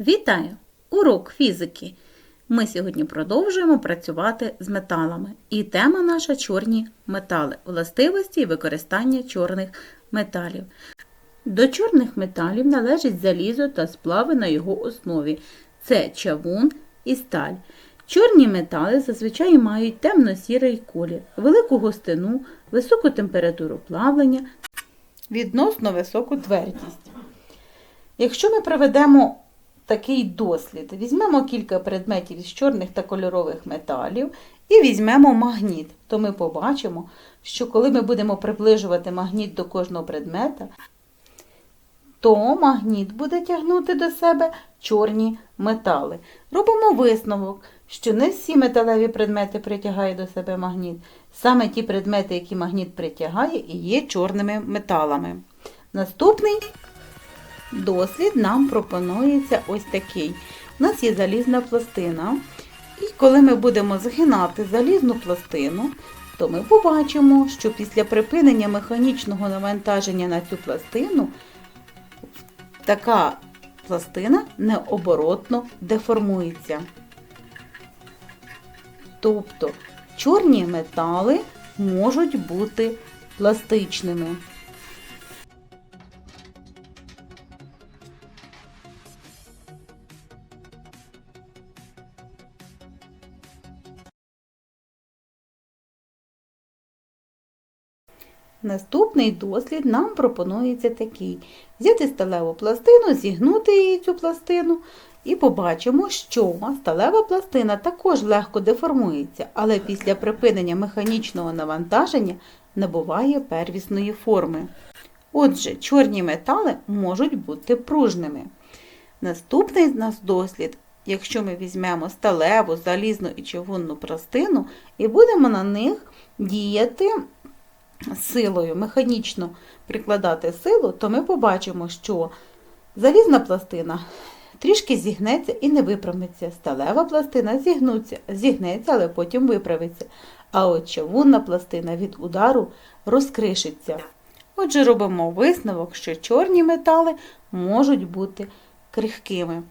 Вітаю! Урок фізики. Ми сьогодні продовжуємо працювати з металами. І тема наша чорні метали, властивості і використання чорних металів. До чорних металів належить залізо та сплави на його основі. Це чавун і сталь. Чорні метали зазвичай мають темно-сірий колір, велику густину, високу температуру плавлення, відносно високу твердість. Якщо ми проведемо такий дослід, візьмемо кілька предметів з чорних та кольорових металів і візьмемо магніт, то ми побачимо, що коли ми будемо приближувати магніт до кожного предмета, то магніт буде тягнути до себе чорні метали. Робимо висновок, що не всі металеві предмети притягає до себе магніт. Саме ті предмети, які магніт притягає, і є чорними металами. Наступний дослід нам пропонується ось такий. У нас є залізна пластина, і коли ми будемо згинати залізну пластину, то ми побачимо, що після припинення механічного навантаження на цю пластину така пластина необоротно деформується. Тобто чорні метали можуть бути пластичними. Наступний дослід нам пропонується такий: взяти сталеву пластину, зігнути її цю пластину, і побачимо, що сталева пластина також легко деформується, але після припинення механічного навантаження набуває первісної форми. Отже, чорні метали можуть бути пружними. Наступний з нас дослід, якщо ми візьмемо сталеву, залізну і чавунну пластину і будемо на них діяти силою, механічно прикладати силу, то ми побачимо, що залізна пластина трішки зігнеться і не виправиться. Сталева пластина зігнуться, зігнеться, але потім виправиться. А от чавунна пластина від удару розкришиться. Отже, робимо висновок, що чорні метали можуть бути крихкими.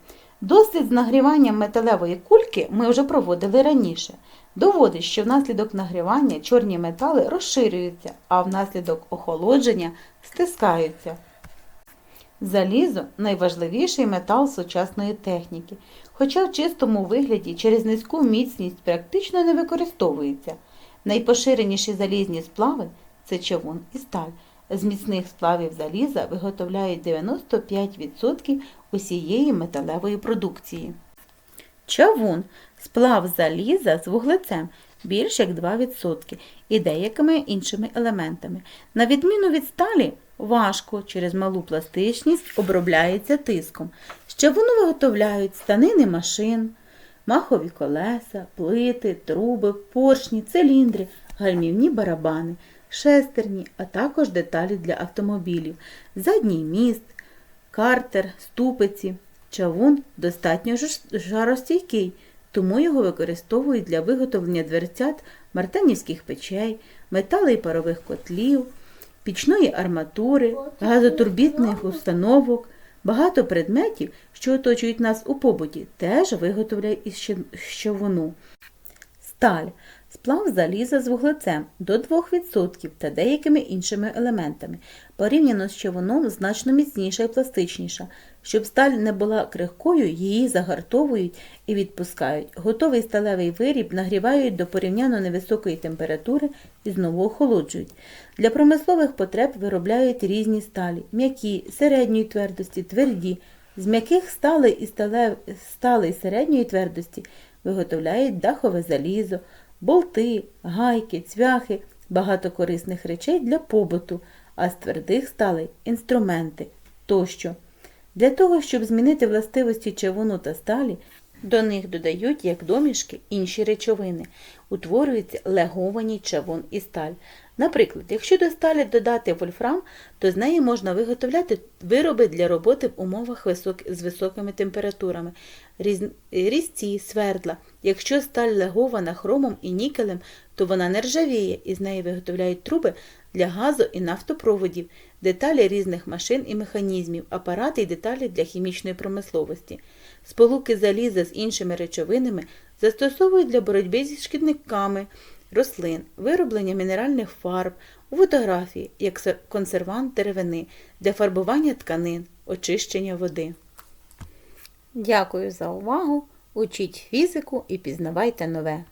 Дослід з нагріванням металевої кульки ми вже проводили раніше. Доводить, що внаслідок нагрівання чорні метали розширюються, а внаслідок охолодження стискаються. Залізо найважливіший метал сучасної техніки, хоча в чистому вигляді через низьку міцність практично не використовується. Найпоширеніші залізні сплави це човун і сталь. З міцних сплавів заліза виготовляють 95% усієї металевої продукції. Чавун сплав заліза з вуглецем більш як 2% і деякими іншими елементами. На відміну від сталі, важко через малу пластичність обробляється тиском. З чавуну виготовляють станини машин, махові колеса, плити, труби, поршні, циліндри, гальмівні барабани, шестерні, а також деталі для автомобілів, задній міст, картер, ступиці. Чавун достатньо жаростійкий, тому його використовують для виготовлення дверцят мартенівських печей, метали і парових котлів, пічної арматури, газотурбітних установок. Багато предметів, що оточують нас у побуті, теж виготовляють із чавуну. Сталь сплав заліза з вуглецем до 2% та деякими іншими елементами. Порівняно з човуном значно міцніша і пластичніша. Щоб сталь не була крихкою, її загартовують і відпускають. Готовий сталевий виріб нагрівають до порівняно невисокої температури і знову охолоджують. Для промислових потреб виробляють різні сталі, м'які, середньої твердості, тверді. З м'яких сталей і сталей середньої твердості виготовляють дахове залізо, болти, гайки, цвяхи, багато корисних речей для побуту, а з твердих стали інструменти тощо. Для того, щоб змінити властивості чавуну та сталі, до них додають, як домішки, інші речовини. Утворюється леговані чавун і сталь. Наприклад, якщо до сталі додати вольфрам, то з неї можна виготовляти вироби для роботи в умовах висок... з високими температурами, Різ... різці, свердла. Якщо сталь легована хромом і нікелем, то вона не ржавіє і з неї виготовляють труби для газу і нафтопроводів, деталі різних машин і механізмів, апарати і деталі для хімічної промисловості. Сполуки заліза з іншими речовинами застосовують для боротьби зі шкідниками рослин, вироблення мінеральних фарб, у фотографії як консервант деревини, для фарбування тканин, очищення води. Дякую за увагу! Учіть фізику і пізнавайте нове.